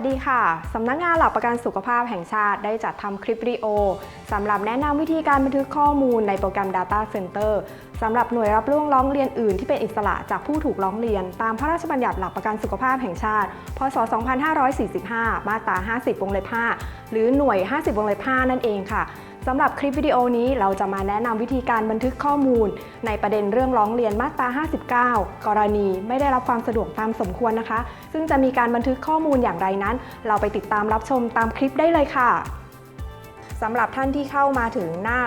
สดีค่ะ สำนักงานหลักประกันสุขภาพแห่งชาติได้จัดทำคลิปวิดีโอสำหรับแนะนำวิธีการบันทึกข้อมูลในโปรแกรม Data Center สำหรับหน่วยรับเรื่องร้องเรียนอื่นที่เป็นอิสระจากผู้ถูกร้องเรียน ตามพระราชบัญญัติหลักประกันสุขภาพแห่งชาติ พศ 2545 มาตรา 50 วงเล็บ 5 หรือหน่วย 50 วงเล็บ 5 นั่นเองค่ะ สำหรับคลิปวิดีโอนี้เราจะมาแนะนำวิธีการบันทึกข้อมูล ในประเด็นเรื่องร้องเรียนมาตรา 59 กรณีไม่ได้รับความสะดวกตามสมควรนะคะ ซึ่งจะมีการบันทึกข้อมูลอย่างไรนั้น เราไปติดตามรับชมตามคลิปได้เลยค่ะสำหรับท่านที่เข้ามาถึงหน้า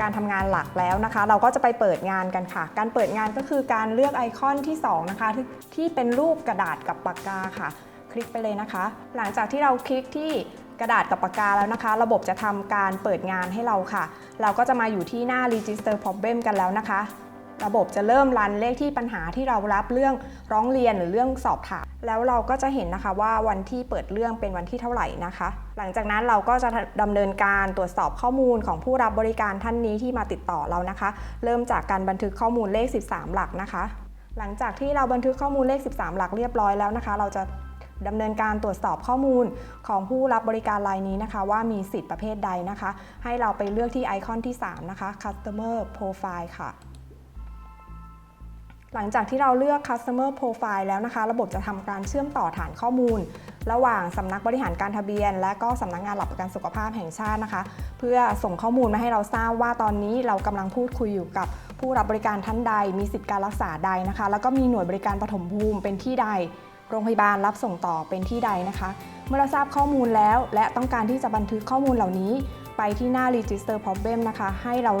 การทำงานหลักแล้วนะคะ เราก็จะไปเปิดงานกันค่ะ การเปิดงานก็คือการเลือกไอคอนที่สองนะคะที่ที่เป็นรูปกระดาษกับปากกาค่ะ คลิกไปเลยนะคะ หลังจากที่เราคลิกที่ กระดาษกับปากกาแล้วนะคะ ระบบจะทำการเปิดงานให้เราค่ะ เราก็จะมาอยู่ที่หน้า register problem กันแล้วนะคะ ระบบจะเริ่มรันเลขที่ปัญหาที่เรารับเรื่องร้องเรียนหรือเรื่องสอบถาม แล้วเราก็จะเห็นนะคะว่าวันที่เปิดเรื่องเป็นวันที่เท่าไหร่นะคะ หลังจากนั้นเราก็จะดำเนินการตรวจสอบข้อมูลของผู้รับบริการท่านนี้ที่มาติดต่อเรานะคะ เริ่มจากการบันทึกข้อมูลเลข 13 หลักนะคะ หลังจากที่เราบันทึกข้อมูลเลข 13 หลักเรียบร้อยแล้วนะคะ เราจะ ดำเนินการตรวจสอบข้อมูลของผู้รับบริการรายนี้นะคะ ว่ามีสิทธิ์ประเภทใดนะคะ ให้เราไปเลือกที่ไอคอนที่ 3 นะคะ Customer Profile ค่ะ หลังจากที่เราเลือก Customer Profile แล้วนะคะ ระบบจะทำการเชื่อมต่อฐานข้อมูล ระหว่างสำนักบริหารการทะเบียน และก็สำนักงานหลักประกันสุขภาพแห่งชาตินะคะ เพื่อส่งข้อมูลมาให้เราทราบว่าตอนนี้เรากำลังพูดคุยอยู่กับผู้รับบริการท่านใด มีสิทธิการรักษาใดนะคะ แล้วก็มีหน่วยบริการปฐมภูมิเป็นที่ใด โรงพยาบาลรับส่งต่อเป็นที่ใดนะคะ เมื่อเราทราบข้อมูลแล้ว และต้องการที่จะบันทึกข้อมูลเหล่านี้ ไปที่หน้า Register Problem นะคะ ให้เรา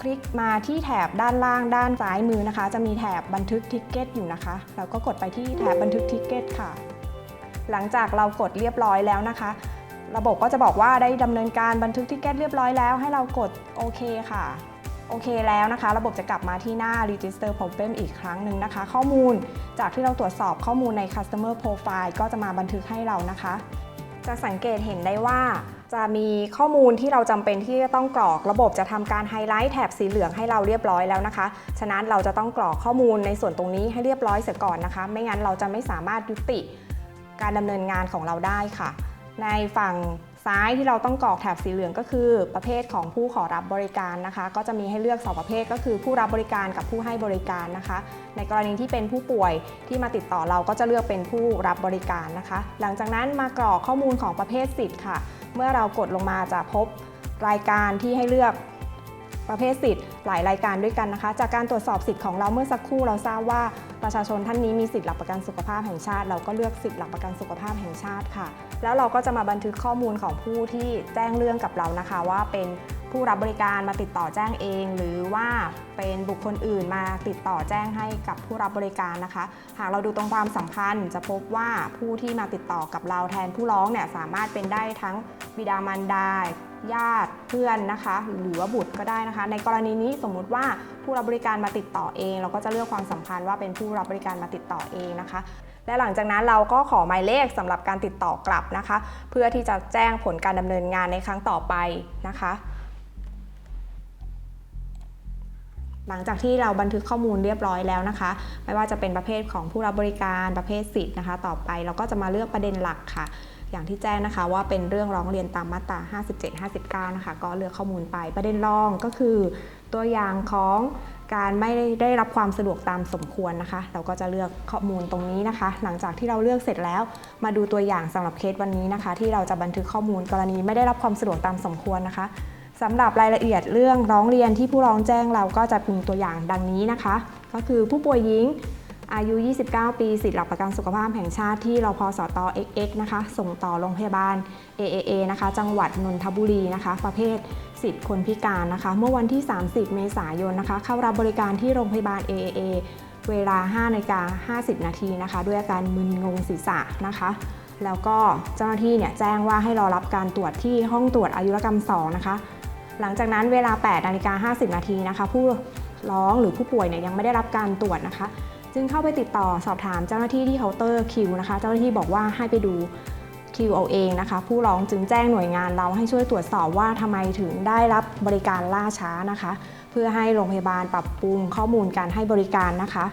คลิกมาที่แถบด้านล่างด้านซ้ายมือนะคะ จะมีแถบบันทึกทิกเก็ตอยู่นะคะเราก็กดไปที่แถบบันทึกทิกเก็ตค่ะ หลังจากเรากดเรียบร้อยแล้วนะคะ ระบบก็จะบอกว่าได้ดำเนินการบันทึกทิกเก็ตเรียบร้อยแล้ว ให้เรากดโอเคค่ะ โอเคแล้วนะคะ ระบบจะกลับมาที่หน้า Register Problem อีกครั้งหนึ่งนะคะ ข้อมูลจากที่เราตรวจสอบข้อมูลใน Customer Profile ก็จะมาบันทึกให้เรานะคะ จะสังเกตเห็นได้ว่าจะมีข้อมูลที่เราจำเป็นที่จะต้องกรอกระบบจะทำการไฮไลท์แถบสีเหลืองให้เราเรียบร้อยแล้วนะคะ ฉะนั้นเราจะต้องกรอกข้อมูลในส่วนตรงนี้ให้เรียบร้อยเสียก่อนนะคะ ไม่งั้นเราจะไม่สามารถยุติการดำเนินงานของเราได้ค่ะ ในฝั่ง ซ้ายที่เราต้องกรอกแถบสีเหลืองก็คือ ประเภทของผู้ขอรับบริการนะคะ ก็จะมีให้เลือก 2 ประเภทก็คือผู้รับบริการกับผู้ให้บริการนะคะ ในกรณีที่เป็นผู้ป่วยที่มาติดต่อเราก็จะเลือกเป็นผู้รับบริการนะคะ หลังจากนั้นมากรอกข้อมูลของประเภทสิทธิ์ค่ะ เมื่อเรากดลงมาจะพบรายการที่ให้เลือก ประเภทสิทธิ์หลายรายการด้วยกันนะคะ จากการตรวจสอบสิทธิ์ของเราเมื่อสักครู่เราทราบว่าประชาชนท่านนี้มีสิทธิ์หลักประกันสุขภาพแห่งชาติ เราก็เลือกสิทธิ์หลักประกันสุขภาพแห่งชาติค่ะ แล้วเราก็จะมาบันทึกข้อมูลของผู้ที่แจ้งเรื่องกับเรานะคะ ว่าเป็นผู้รับบริการมาติดต่อแจ้งเอง หรือว่าเป็นบุคคลอื่นมาติดต่อแจ้งให้กับผู้รับบริการนะคะ หากเราดูตรงความสัมพันธ์ จะพบว่าผู้ที่มาติดต่อกับเราแทนผู้ร้องเนี่ยสามารถเป็นได้ทั้งบิดามารดา ญาติเพื่อนนะคะ หรือว่าบุตรก็ได้นะคะ ในกรณีนี้สมมุติว่าผู้รับบริการมาติดต่อเอง เราก็จะเลือกความสัมพันธ์ว่าเป็นผู้รับบริการมาติดต่อเองนะคะ และหลังจากนั้นเราก็ขอหมายเลขสำหรับการติดต่อกลับนะคะ เพื่อที่จะแจ้งผลการดำเนินงานในครั้งต่อไปนะคะหลังจากที่เราบันทึกข้อมูลเรียบร้อยแล้วนะคะ ไม่ว่าจะเป็นประเภทของผู้รับบริการประเภทสิทธิ์นะคะ ต่อไปเราก็จะมาเลือกประเด็นหลักค่ะ อย่างที่แจ้งนะคะว่าเป็นเรื่องร้องเรียนตามมาตรา 57 59 นะคะ ก็เลือกข้อมูลไปประเด็นรองก็คือ ตัวอย่างของการไม่ได้รับความสะดวกตามสมควรนะคะ เราก็จะเลือกข้อมูลตรงนี้นะคะ หลังจากที่เราเลือกเสร็จแล้ว มาดูตัวอย่างสำหรับเคสวันนี้นะคะ ที่เราจะบันทึกข้อมูลกรณีไม่ได้รับความสะดวกตามสมควรนะคะสำหรับรายละเอียดเรื่องร้องเรียนที่ผู้ร้องแจ้งเราก็จะมีตัวอย่างดังนี้นะคะ ก็คือผู้ป่วยหญิง อายุ 29 ปีสิทธิหลักประกันสุขภาพแห่งชาติที่รพสต XX นะคะ ส่งต่อโรงพยาบาล AAA นะคะ จังหวัดนนทบุรีนะคะ ประเภทสิทธิ์คนพิการนะคะ เมื่อวันที่ 30 เมษายนนะคะ เข้ารับบริการที่โรงพยาบาล AAA เวลา5นาฬิกา50 นาทีนะคะ ด้วยอาการมึนงงศีรษะนะคะ แล้วก็เจ้าหน้าที่เนี่ยแจ้งว่าให้รอรับการตรวจที่ห้องตรวจอายุรกรรม 2 นะคะ หลังจากนั้นเวลา8นาฬิกา50 นาทีนะคะ ผู้ร้องหรือผู้ป่วยเนี่ยยังไม่ได้รับการตรวจนะคะ จึงเข้าไปติดต่อสอบถามเจ้าหน้าที่ที่เคาน์เตอร์คิวนะคะ เจ้าหน้าที่บอกว่าให้ไปดูคิวเอาเองนะคะ ผู้ร้องจึงแจ้งหน่วยงานเราให้ช่วยตรวจสอบว่าทำไมถึงได้รับบริการล่าช้านะคะ เพื่อให้โรงพยาบาลปรับปรุงข้อมูลการให้บริการนะคะ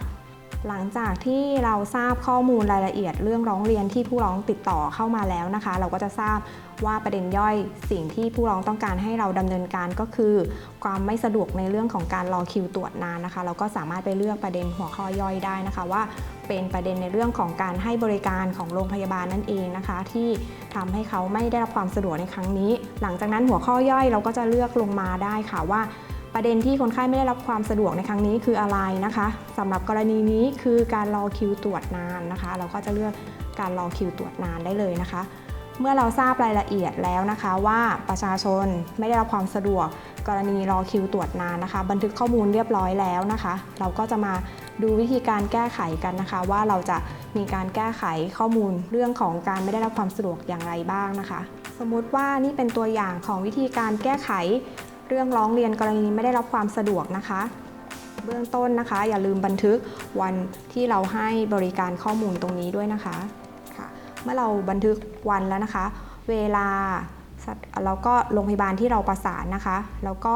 หลังจากที่เราทราบข้อมูลรายละเอียดเรื่องร้องเรียนที่ผู้ร้องติดต่อเข้ามาแล้วนะคะ เราก็จะทราบว่าประเด็นย่อยสิ่งที่ผู้ร้องต้องการให้เราดำเนินการก็คือ ความไม่สะดวกในเรื่องของการรอคิวตรวจนานนะคะ เราก็สามารถไปเลือกประเด็นหัวข้อย่อยได้นะคะว่าเป็นประเด็นในเรื่องของการให้บริการของโรงพยาบาลนั่นเองนะคะ ที่ทำให้เขาไม่ได้รับความสะดวกในครั้งนี้ หลังจากนั้นหัวข้อย่อยเราก็จะเลือกลงมาได้ค่ะว่า ประเด็นที่คนไข้ไม่ได้รับความสะดวกในครั้งนี้คืออะไรนะคะสำหรับกรณีนี้คือการรอคิวตรวจนานนะคะ เราก็จะเลือกการรอคิวตรวจนานได้เลยนะคะ เมื่อเราทราบรายละเอียดแล้วนะคะว่าประชาชนไม่ได้รับความสะดวก กรณีรอคิวตรวจนานนะคะ บันทึกข้อมูลเรียบร้อยแล้วนะคะ เราก็จะมาดูวิธีการแก้ไขกันนะคะ ว่าเราจะมีการแก้ไขข้อมูลเรื่องของการไม่ได้รับความสะดวกอย่างไรบ้างนะคะ สมมุติว่านี่เป็นตัวอย่างของวิธีการแก้ไข เรื่องร้องเรียนกรณีไม่ได้รับความสะดวกนะคะ เบื้องต้นนะคะ อย่าลืมบันทึกวันที่เราให้บริการข้อมูลตรงนี้ด้วยนะคะค่ะเมื่อเราบันทึกวันแล้วนะคะ เวลาแล้วก็โรงพยาบาลที่เราประสานนะคะ แล้วก็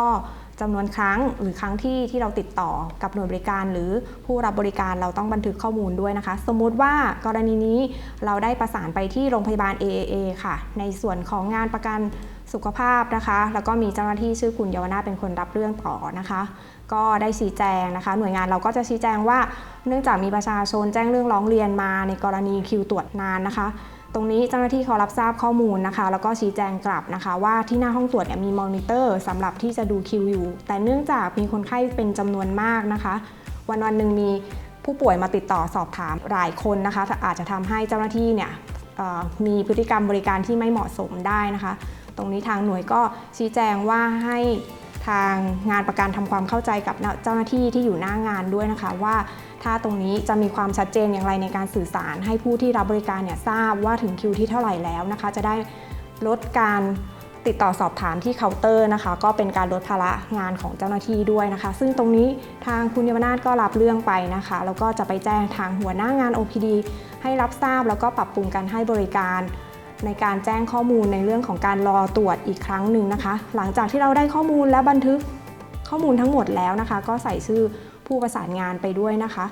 จำนวนครั้งหรือครั้งที่ที่เราติดต่อกับหน่วยบริการ หรือผู้รับบริการเราต้องบันทึกข้อมูลด้วยนะคะ สมมุติว่ากรณีนี้เราได้ประสานไปที่โรงพยาบาล AAA ค่ะ ในส่วนของงานประกัน สุขภาพนะคะ แล้วก็มีเจ้าหน้าที่ชื่อคุณเยาวนาเป็นคนรับเรื่องต่อนะคะ ก็ได้ชี้แจงนะคะ หน่วยงานเราก็จะชี้แจงว่า เนื่องจากมีประชาชนแจ้งเรื่องร้องเรียนมาในกรณีคิวตรวจนานนะคะ ตรงนี้เจ้าหน้าที่เขารับทราบข้อมูลนะคะ แล้วก็ชี้แจงกลับนะคะ ว่าที่หน้าห้องตรวจมีมอนิเตอร์สำหรับที่จะดูคิวอยู่ แต่เนื่องจากมีคนไข้เป็นจำนวนมากนะคะ วันวันหนึ่งมีผู้ป่วยมาติดต่อสอบถามหลายคนนะคะ อาจจะทำให้เจ้าหน้าที่เนี่ยมีพฤติกรรมบริการที่ไม่เหมาะสมได้นะคะ ตรงนี้ทางหน่วยก็ชี้แจงว่าให้ทางงานประกันทำความเข้าใจกับเจ้าหน้าที่ที่อยู่หน้างานด้วยนะคะว่า ถ้าตรงนี้จะมีความชัดเจนอย่างไรในการสื่อสาร ให้ผู้ที่รับบริการเนี่ยทราบว่าถึงคิวที่เท่าไหร่แล้วนะคะ จะได้ลดการติดต่อสอบถามที่เคาน์เตอร์นะคะ ก็เป็นการลดภาระงานของเจ้าหน้าที่ด้วยนะคะ ซึ่งตรงนี้ทางคุณยาวนาถก็รับเรื่องไปนะคะ แล้วก็จะไปแจ้งทางหัวหน้างาน OPD ให้รับทราบแล้วก็ปรับปรุงการให้บริการ ในการแจ้งข้อมูลในเรื่องของการรอตรวจอีกครั้งหนึ่งนะคะ หลังจากที่เราได้ข้อมูลและบันทึกข้อมูลทั้งหมดแล้วนะคะ ก็ใส่ชื่อผู้ประสานงานไปด้วยนะคะ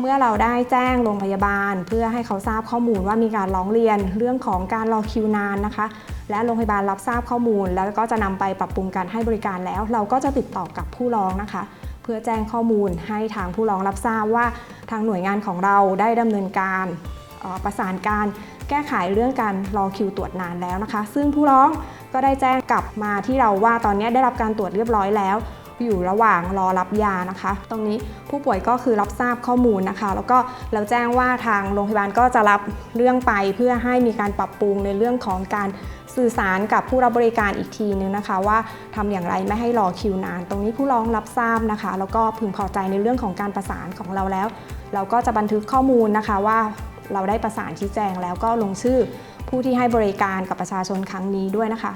เมื่อเราได้แจ้งโรงพยาบาล เพื่อให้เขาทราบข้อมูลว่ามีการร้องเรียนเรื่องของการรอคิวนานนะคะ และโรงพยาบาลรับทราบข้อมูล แล้วก็จะนำไปปรับปรุงการให้บริการแล้ว เราก็จะติดต่อกับผู้ร้องนะคะ เพื่อแจ้งข้อมูลให้ทางผู้ร้องรับทราบว่า ทางหน่วยงานของเราได้ดำเนินการออประสานการ แก้ไขเรื่องการรอคิวตรวจนานแล้วนะคะ ซึ่งผู้ร้องก็ได้แจ้งกลับมาที่เราว่าตอนนี้ได้รับการตรวจเรียบร้อยแล้ว อยู่ระหว่างรอรับยานะคะ ตรงนี้ผู้ป่วยก็คือรับทราบข้อมูลนะคะ แล้วก็เราแจ้งว่าทางโรงพยาบาลก็จะรับเรื่องไปเพื่อให้มีการปรับปรุงในเรื่องของการสื่อสารกับผู้รับบริการอีกทีนึงนะคะ ว่าทำอย่างไรไม่ให้รอคิวนาน ตรงนี้ผู้ร้องรับทราบนะคะ แล้วก็พึงพอใจในเรื่องของการประสานของเราแล้ว เราก็จะบันทึกข้อมูลนะคะว่า เราได้ประสานชี้แจง แล้วก็ลงชื่อผู้ที่ให้บริการกับประชาชนครั้งนี้ด้วยนะคะ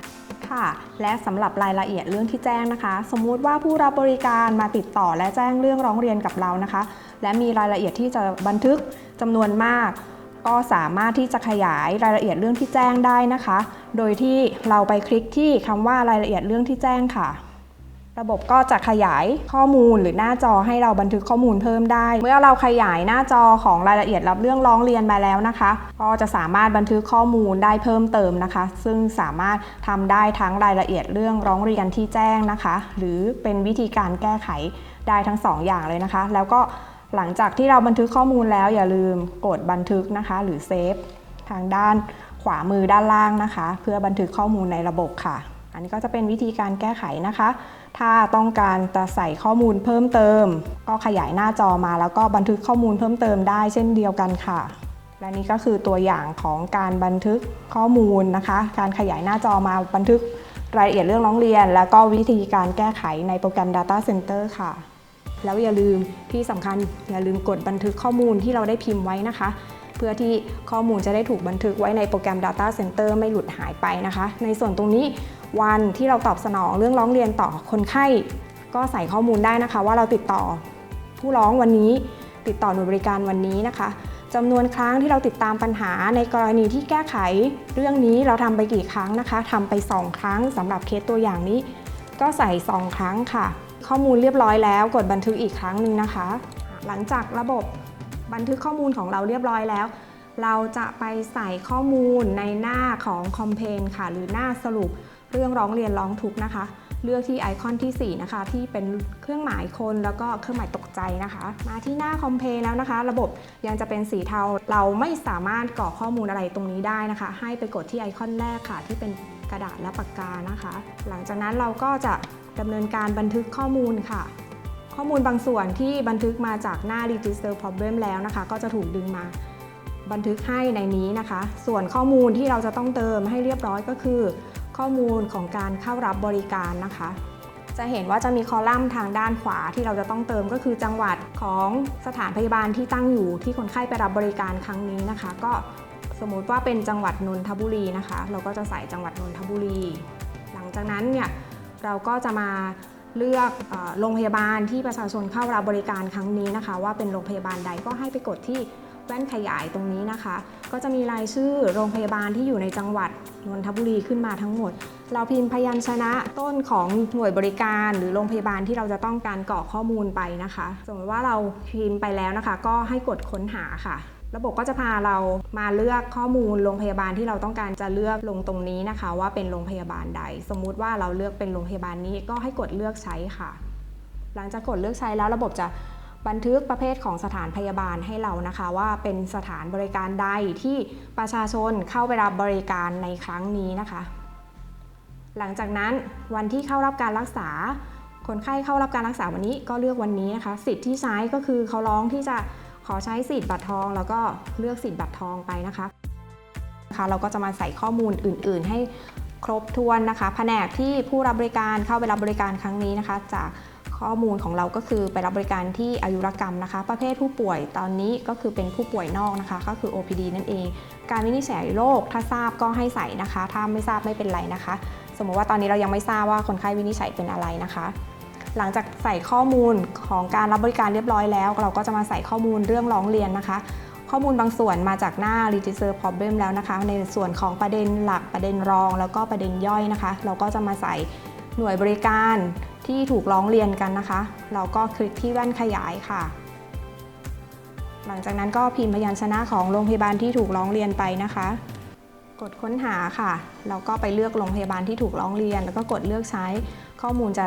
ค่ะและสำหรับรายละเอียดเรื่องที่แจ้งนะคะ สมมุติว่าผู้รับบริการมาติดต่อและแจ้งเรื่องร้องเรียนกับเรานะคะ และมีรายละเอียดที่จะบันทึกจำนวนมาก ก็สามารถที่จะขยายรายละเอียดเรื่องที่แจ้งได้นะคะ โดยที่เราไปคลิกที่คำว่ารายละเอียดเรื่องที่แจ้งค่ะ ระบบก็จะขยายข้อมูลหรือหน้าจอให้เราบันทึกข้อมูลเพิ่มได้ เมื่อเราขยายหน้าจอของรายละเอียดรับเรื่องร้องเรียนมาแล้วนะคะ ก็จะสามารถบันทึกข้อมูลได้เพิ่มเติมนะคะ ซึ่งสามารถทำได้ทั้งรายละเอียดเรื่องร้องเรียนที่แจ้งนะคะ หรือเป็นวิธีการแก้ไขได้ทั้งสองอย่างเลยนะคะ แล้วก็หลังจากที่เราบันทึกข้อมูลแล้วอย่าลืมกดบันทึกนะคะ หรือเซฟทางด้านขวามือด้านล่างนะคะ เพื่อบันทึกข้อมูลในระบบค่ะ อันนี้ก็จะเป็นวิธีการแก้ไขนะคะ ถ้าต้องการจะใส่ข้อมูลเพิ่มเติม ก็ขยายหน้าจอมาแล้วก็บันทึกข้อมูลเพิ่มเติมได้เช่นเดียวกันค่ะ และนี่ก็คือตัวอย่างของการบันทึกข้อมูลนะคะ การขยายหน้าจอมาบันทึกรายละเอียดเรื่องร้องเรียน แล้วก็วิธีการแก้ไขในโปรแกรม Data Center ค่ะ แล้วอย่าลืมที่สำคัญอย่าลืมกดบันทึกข้อมูลที่เราได้พิมพ์ไว้นะคะ เพื่อที่ข้อมูลจะได้ถูกบันทึกไว้ในโปรแกรม Data Center ไม่หลุดหายไปนะคะ ในส่วนตรงนี้ วันที่เราตอบสนองเรื่องร้องเรียนต่อคนไข้ ก็ใส่ข้อมูลได้นะคะ ว่าเราติดต่อผู้ร้องวันนี้ ติดต่อหน่วยบริการวันนี้นะคะจำนวนครั้งที่เราติดตามปัญหาในกรณีที่แก้ไข เรื่องนี้เราทำไปกี่ครั้งนะคะทำไป 2 ครั้งสำหรับเคสตัวอย่างนี้ ก็ใส่ 2 ครั้งค่ะ ข้อมูลเรียบร้อยแล้วกดบันทึกอีกครั้งหนึ่งนะคะ หลังจากระบบบันทึกข้อมูลของเราเรียบร้อยแล้ว เราจะไปใส่ข้อมูลในหน้าของคอมเพนค่ะ หรือหน้าสรุป เรื่องร้องเรียนร้องทุกข์นะคะ เลือกที่ไอคอนทีสี่ 4 นะคะ ที่เป็นเครื่องหมายคนแล้วก็เครื่องหมายตกใจนะคะ มาที่หน้าคอมเพนแล้วนะคะ ระบบยังจะเป็นสีเทาเราไม่สามารถกรอกข้อมูลอะไรตรงนี้ได้นะคะ ให้ไปกดที่ไอคอนแรกค่ะ ที่เป็นกระดาษและปากกานะคะ หลังจากนั้นเราก็จะดำเนินการบันทึกข้อมูลค่ะ ข้อมูลบางส่วนที่บันทึกมาจากหน้า Register Problem แล้วนะคะ ก็จะถูกดึงมาบันทึกให้ในนี้นะคะ ส่วนข้อมูลที่เราจะต้องเติมให้เรียบร้อยก็คือ ข้อมูลของการเข้ารับบริการนะคะ จะเห็นว่าจะมีคอลัมน์ทางด้านขวาที่เราจะต้องเติมก็คือจังหวัดของสถานพยาบาลที่ตั้งอยู่ที่คนไข้ไปรับบริการครั้งนี้นะคะ ก็สมมติว่าเป็นจังหวัดนนทบุรีนะคะ เราก็จะใส่จังหวัดนนทบุรี หลังจากนั้นเนี่ยเราก็จะมาเลือกโรงพยาบาลที่ประชาชนเข้ารับบริการครั้งนี้นะคะ ว่าเป็นโรงพยาบาลใดก็ให้ไปกดที่ ว่นขยายตรงนี้นะคะ ก็จะมีรายชื่อโรงพยาบาลที่อยู่ในจังหวัดนนทบุรีขึ้นมาทั้งหมด เราพิมพ์พยัญชนะต้นของหน่วยบริการ หรือโรงพยาบาลที่เราจะต้องการกรอกข้อมูลไปนะคะ สมมติว่าเราพิมพ์ไปแล้วนะคะ ก็ให้กดค้นหาค่ะระบบก็จะพาเรามาเลือกข้อมูลโรงพยาบาลที่เราต้องการจะเลือกลงตรงนี้นะคะ ว่าเป็นโรงพยาบาลใด สมมุติว่าเราเลือกเป็นโรงพยาบาลนี้ก็ให้กดเลือกใช้ค่ะ หลังจากกดเลือกใช้แล้วระบบจะ บันทึกประเภทของสถานพยาบาลให้เรานะคะ ว่าเป็นสถานบริการใดที่ประชาชนเข้าไปรับบริการในครั้งนี้นะคะ หลังจากนั้นวันที่เข้ารับการรักษา คนไข้เข้ารับการรักษาวันนี้ก็เลือกวันนี้นะคะ สิทธิ์ที่ใช้ก็คือเขาร้องที่จะขอใช้สิทธิ์บัตรทอง แล้วก็เลือกสิทธิ์บัตรทองไปนะคะนะคะเราก็จะมาใส่ข้อมูลอื่น ๆ ให้ครบถ้วนนะคะ แผนกที่ผู้รับบริการเข้าไปรับบริการครั้งนี้นะคะ จาก ข้อมูลของเราก็คือไปรับบริการที่อายุรกรรมนะคะ ประเภทผู้ป่วยตอนนี้ก็คือเป็นผู้ป่วยนอกนะคะ ก็คือ OPD นั่นเอง การวินิจฉัยโรคถ้าทราบก็ให้ใส่นะคะ ถ้าไม่ทราบไม่เป็นไรนะคะ สมมติว่าตอนนี้เรายังไม่ทราบว่าคนไข้วินิจฉัยเป็นอะไรนะคะหลังจากใส่ข้อมูลของการรับบริการเรียบร้อยแล้ว เราก็จะมาใส่ข้อมูลเรื่องร้องเรียนนะคะ ข้อมูลบางส่วนมาจากหน้า Register Problem แล้วนะคะ ในส่วนของประเด็นหลักประเด็นรอง แล้วก็ประเด็นย่อยนะคะ เราก็จะมาใส่หน่วยบริการ ที่ถูกร้องเรียนกันนะคะ เราก็คลิกที่แว่นขยายค่ะ หลังจากนั้นก็พิมพ์พยัญชนะของโรงพยาบาลที่ถูกร้องเรียนไปนะคะ กดค้นหาค่ะเราก็ไปเลือกโรงพยาบาลที่ถูกร้องเรียน แล้วก็กดเลือกใช้ข้อมูลจะ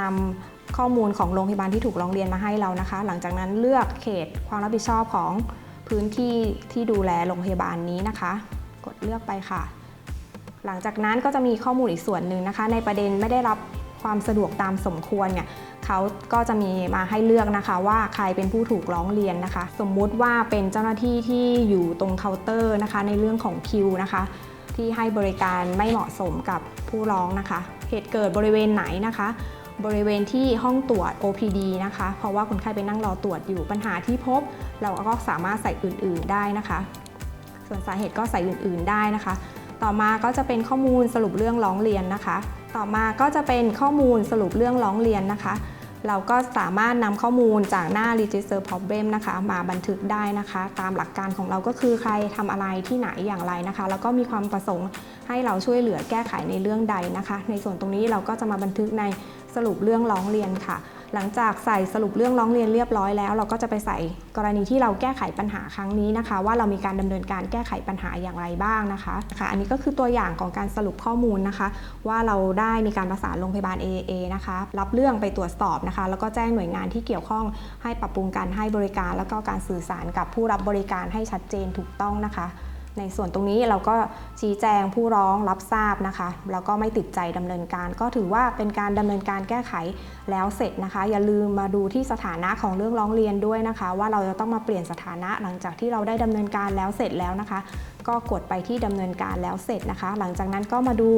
นำข้อมูลของโรงพยาบาลที่ถูกร้องเรียนมาให้เรานะคะ หลังจากนั้นเลือกเขตความรับผิดชอบของพื้นที่ที่ดูแลโรงพยาบาลนี้นะคะ กดเลือกไปค่ะ หลังจากนั้นก็จะมีข้อมูลอีกส่วนหนึ่งนะคะ ในประเด็นไม่ได้รับ ความสะดวกตามสมควรเนี่ยเขาก็จะมีมาให้เลือกนะคะ ว่าใครเป็นผู้ถูกร้องเรียนนะคะ สมมุติว่าเป็นเจ้าหน้าที่ที่อยู่ตรงเคาน์เตอร์นะคะ ในเรื่องของคิวนะคะ ที่ให้บริการไม่เหมาะสมกับผู้ร้องนะคะ เหตุเกิดบริเวณไหนนะคะ บริเวณที่ห้องตรวจ OPD นะคะ เพราะว่าคนไข้ไปนั่งรอตรวจอยู่ปัญหาที่พบ เราก็สามารถใส่อื่น ๆได้นะคะ ส่วนสาเหตุก็ใส่อื่น ๆ ได้นะคะ ต่อมาก็จะเป็นข้อมูลสรุปเรื่องร้องเรียนนะคะ ต่อมาก็จะเป็นข้อมูลสรุปเรื่องร้องเรียนนะคะ เราก็สามารถนำข้อมูลจากหน้า Register Problem นะคะ มาบันทึกได้นะคะ ตามหลักการของเราก็คือใครทำอะไรที่ไหนอย่างไรนะคะ แล้วก็มีความประสงค์ให้เราช่วยเหลือแก้ไขในเรื่องใดนะคะ ในส่วนตรงนี้เราก็จะมาบันทึกในสรุปเรื่องร้องเรียนค่ะ หลังจากใส่สรุปเรื่องร้องเรียนเรียบร้อยแล้ว เราก็จะไปใส่กรณีที่เราแก้ไขปัญหาครั้งนี้นะคะ ว่าเรามีการดำเนินการแก้ไขปัญหาอย่างไรบ้างนะคะค่ะอันนี้ก็คือตัวอย่างของการสรุปข้อมูลนะคะ ว่าเราได้มีการประสานโรงพยาบาล AA นะคะ รับเรื่องไปตรวจสอบนะคะ แล้วก็แจ้งหน่วยงานที่เกี่ยวข้องให้ปรับปรุงการให้บริการ แล้วก็การสื่อสารกับผู้รับบริการให้ชัดเจนถูกต้องนะคะ ในส่วนตรงนี้เราก็ชี้แจงผู้ร้องรับทราบนะคะ แล้วก็ไม่ติดใจดำเนินการ ก็ถือว่าเป็นการดำเนินการแก้ไขแล้วเสร็จนะคะ อย่าลืมมาดูที่สถานะของเรื่องร้องเรียนด้วยนะคะ ว่าเราจะต้องมาเปลี่ยนสถานะหลังจากที่เราได้ดำเนินการแล้วเสร็จแล้วนะคะ ก็กดไปที่ดำเนินการแล้วเสร็จนะคะ หลังจากนั้นก็มาดู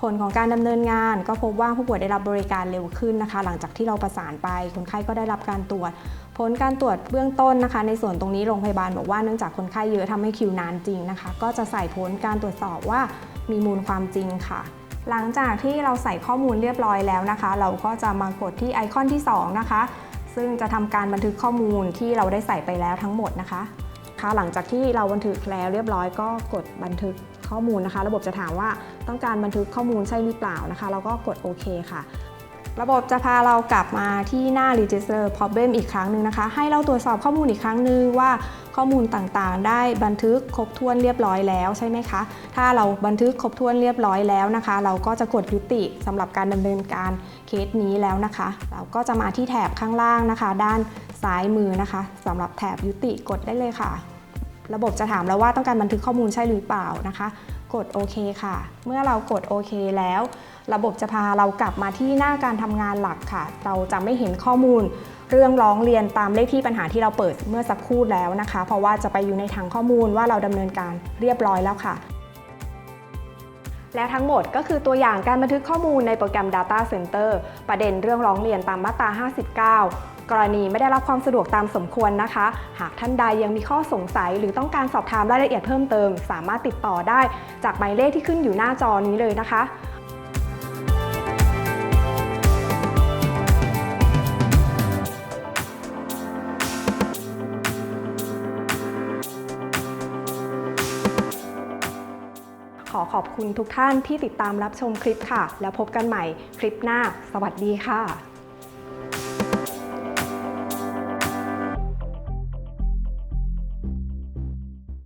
ผลของการดำเนินงาน ก็พบว่าผู้ป่วยได้รับบริการเร็วขึ้นนะคะ หลังจากที่เราประสานไปคนไข้ก็ได้รับการตรวจ ผลการตรวจเบื้องต้นนะคะ ในส่วนตรงนี้โรงพยาบาลบอกว่าเนื่องจากคนไข้เยอะทำให้คิวนานจริงนะคะ ก็จะใส่ผลการตรวจสอบว่ามีมูลความจริงค่ะ หลังจากที่เราใส่ข้อมูลเรียบร้อยแล้วนะคะ เราก็จะมากดที่ไอคอนที่ 2 นะคะ ซึ่งจะทำการบันทึกข้อมูลที่เราได้ใส่ไปแล้วทั้งหมดนะคะค่ะหลังจากที่เราบันทึกแล้วเรียบร้อยก็กดบันทึกข้อมูลนะคะ ระบบจะถามว่าต้องการบันทึกข้อมูลใช่หรือเปล่านะคะ เราก็กดโอเคค่ะ ระบบจะพาเรากลับมาที่หน้า Register Problem อีกครั้งหนึ่งนะคะ ให้เราตรวจสอบข้อมูลอีกครั้งหนึ่งว่าข้อมูลต่างๆ ได้บันทึกครบถ้วนเรียบร้อยแล้วใช่ไหมคะ ถ้าเราบันทึกครบถ้วนเรียบร้อยแล้วนะคะ เราก็จะกดยุติสำหรับการดำเนินการเคสนี้แล้วนะคะ เราก็จะมาที่แถบข้างล่างนะคะ ด้านซ้ายมือนะคะสำหรับแถบยุติกดได้เลยค่ะ ระบบจะถามเราว่าต้องการบันทึกข้อมูลใช่หรือเปล่านะคะ กดโอเคค่ะ เมื่อเรากดโอเคแล้ว ระบบจะพาเรากลับมาที่หน้าการทำงานหลักค่ะ เราจะไม่เห็นข้อมูล เรื่องร้องเรียนตามเลขที่ปัญหาที่เราเปิดเมื่อสักครู่แล้วนะคะ เพราะว่าจะไปอยู่ในถังข้อมูลว่าเราดำเนินการเรียบร้อยแล้วค่ะและทั้งหมดก็คือตัวอย่างการบันทึกข้อมูลในโปรแกรม Data Center ประเด็นเรื่องร้องเรียนตามมาตรา 59 กรณีไม่ได้รับความสะดวกตามสมควรนะคะ หากท่านใดยังมีข้อสงสัย หรือต้องการสอบถามรายละเอียดเพิ่มเติม สามารถติดต่อได้จากหมายเลขที่ขึ้นอยู่หน้าจอนี้เลยนะคะขอขอบคุณทุกท่านที่ติดตามรับชมคลิปค่ะ แล้วพบกันใหม่คลิปหน้า สวัสดีค่ะ